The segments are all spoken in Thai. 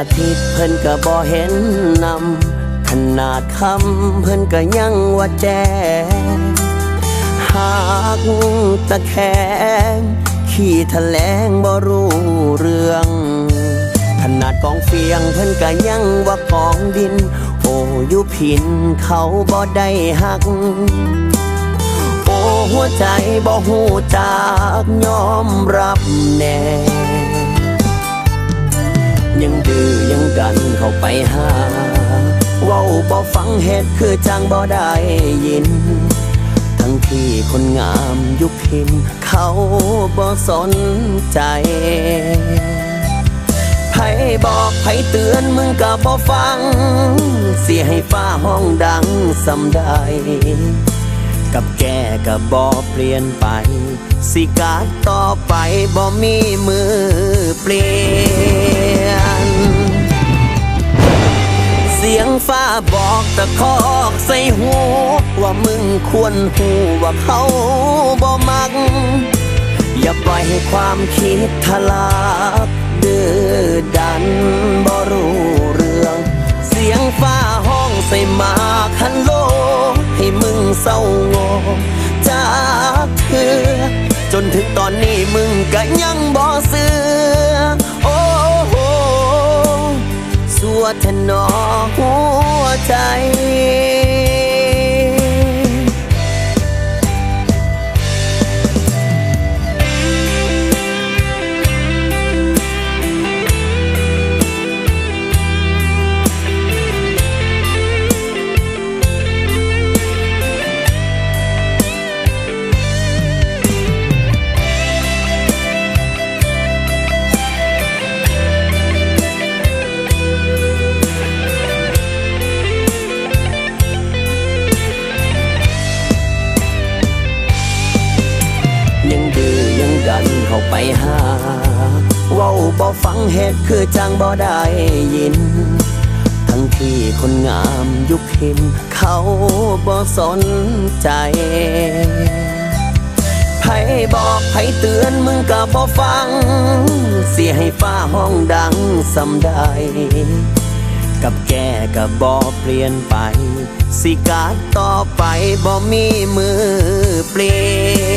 อาทิตย์เพิ่นก็บ่เห็นนำขนาดคำเพิ่นก็ยังว่าแจ้งหากตะแคงขี้แถลงบ่รู้เรื่องขนาดกองเฟียงเพิ่นก็ยังว่ากองดิน โอ้ยู่ผินเขาบ่ได้หักโอ้หัวใจบ่หูจากยอมรับแน่ ยังดื้อยังดันเข้าไปหา เว้าบ่ฟังเหตุคือจังบ่ได้ยิน ทั้งที่คนงามยุคพิน เขาบ่สนใจไผบอกไผเตือนมึงก็บ่ฟัง เสียให้ฟ้าห้องดังสำได้กับแกก็บ่เปลี่ยนไป สิการต่อไปบ่มีมือเปลี่ยน เสียงฟ้าบอกตะคอกใส่หู ว่ามึงควรหูว่าเขาบ่มัก อย่าปล่อยให้ความคิดทลาดื้อดันบ่รู้เรื่อง เสียงฟ้าห้องใส่มากฮันโล ให้มึงเศร้าโงจากเธอจนถึงตอนนี้มึงก็ยังบ่ ทนอหัวใจ เข้าไปหา เว้าบ่ฟังเหตุคือจังบ่ได้ยิน ทั้งที่คนงามยุคพิน เขาบ่สนใจไผบอกไผเตือนมึงก็บ่ฟัง เสียให้ฟ้าห้องดังสำได้กับแกก็บ่เปลี่ยนไป สิการต่อไปบ่มีมือเปลี่ยน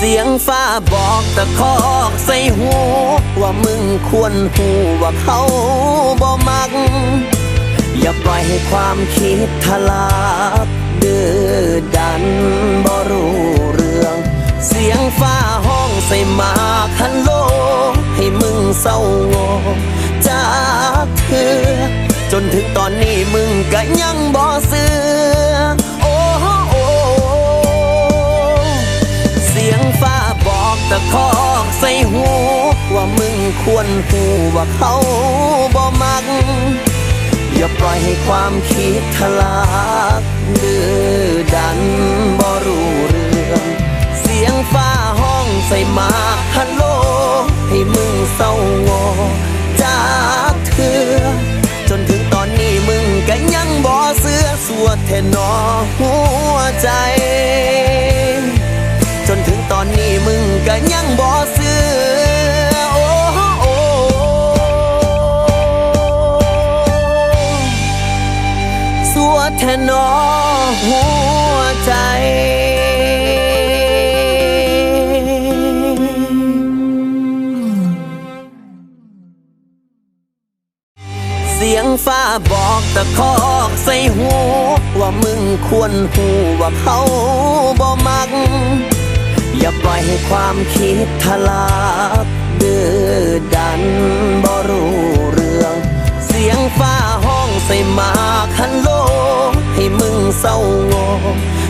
เสียงฟ้าบอกตะคอกใส่หู ว่ามึงควรหูว่าเขาบ่มัก อย่าปล่อยให้ความคิดทลาบดื้อดันบ่รู้เรื่อง เสียงฟ้าห้องใส่หมากฮันโล ให้มึงเศร้าโงจากเธอจนถึงตอนนี้มึงก็ยังบ่เสือ ควรหูว่าเขาบ่มัก อย่าปล่อยให้ความคิดทลากดื้อดันบ่รู้เรื่อง เสียงฟ้าห้องใส่มาฮัลโหลให้มึงเศร้าโงจากเธอจนถึงตอนนี้มึงก็ยังบ่เสือสวดแทนอหัวใจ แทนอหัวใจเสียงฟ้าบอกตะคอกใส่หูว่ามึงควรหูว่าเขาบ่มัก อย่าปล่อยให้ความคิดทลาบดื้อดันบ่รู้เรื่อง เสียงฟ้าห้องใส่มาก ฮัน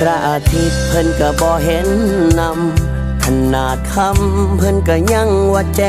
พระอาทิตย์เพิ่นก็บ่เห็นนำขนาดคำเพิ่นก็ยังว่าแจ